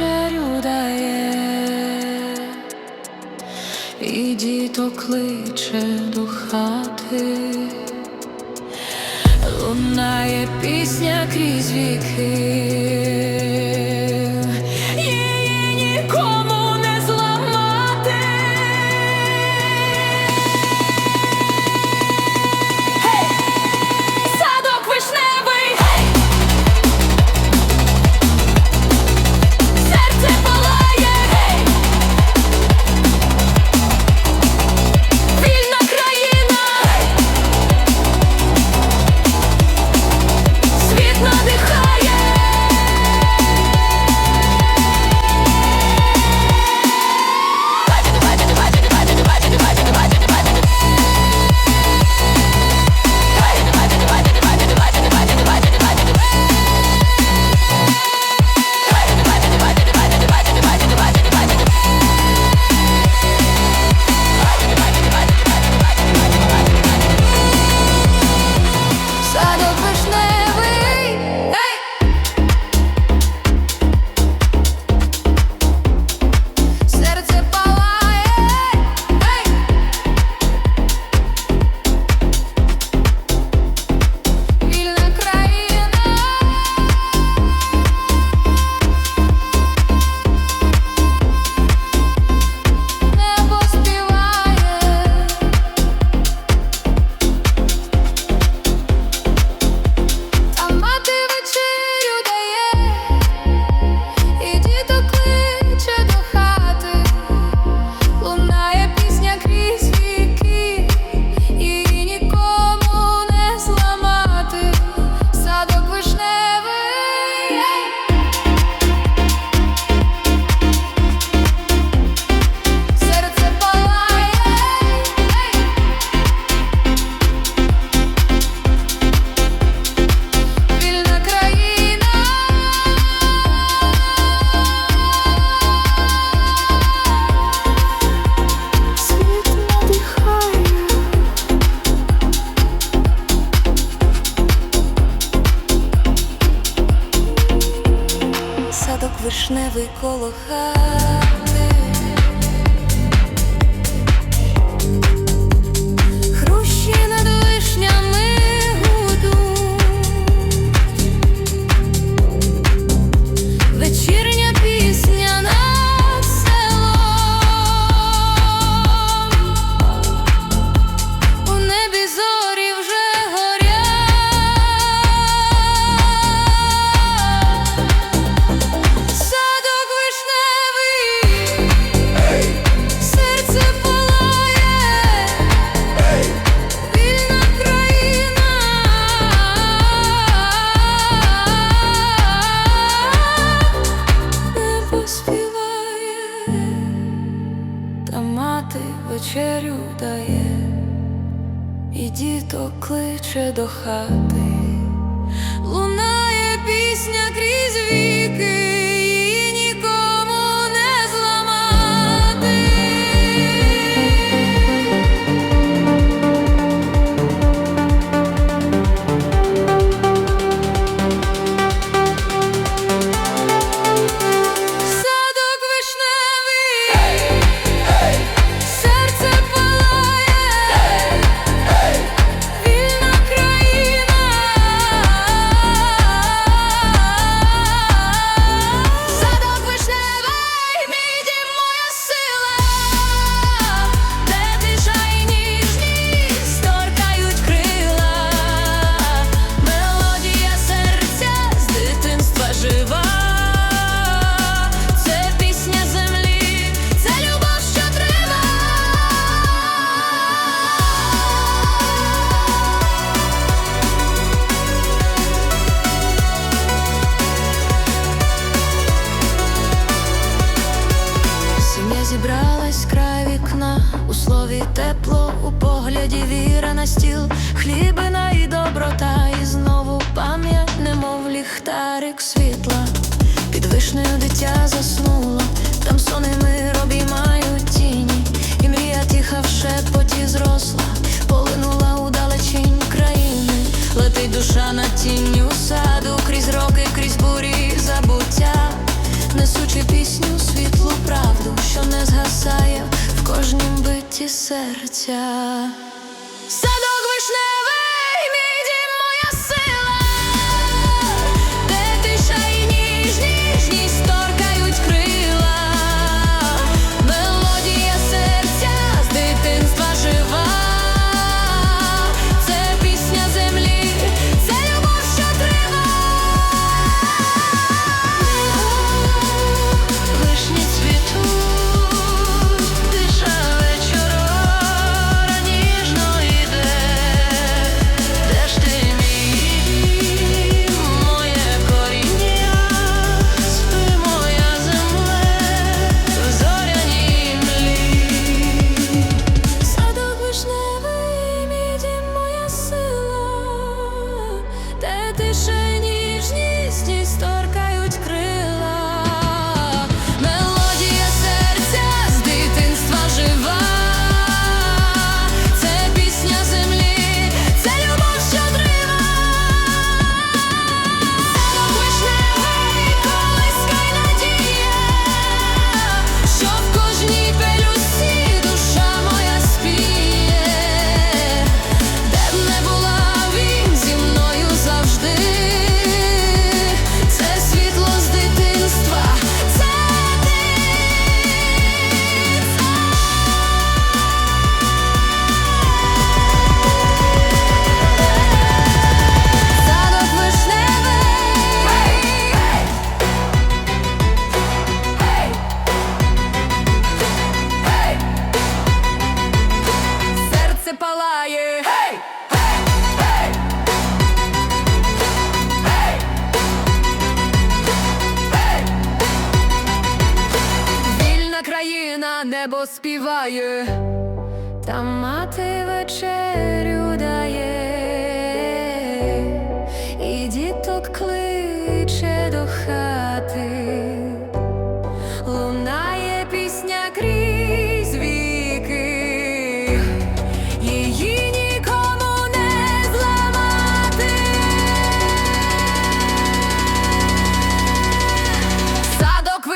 вечерю дає, і діто кличе до хати, лунає пісня крізь віки. навколо хай. співає, та мати вечерю дає, і діток кличе до хати, лунає пісня крізь віки. Завжди тепло у погляді віра на стіл, хлібина і доброта, і знову пам'ять, немов ліхтарик світла. Під вишнею дитя заснуло, там сон і мир обіймають тіні, і мрія тиха в шепоті зросла, полинула у далечінь країни, летить душа над тінню саду, крізь роки, крізь бурі забуття, несучи пісню, світлу правду, що не згасає в кожнім битті серця. Садок вишневий, співає, та мати вечерю дає, і діток кличе до хати. Лунає пісня крізь віки, її нікому не зламати. Садок.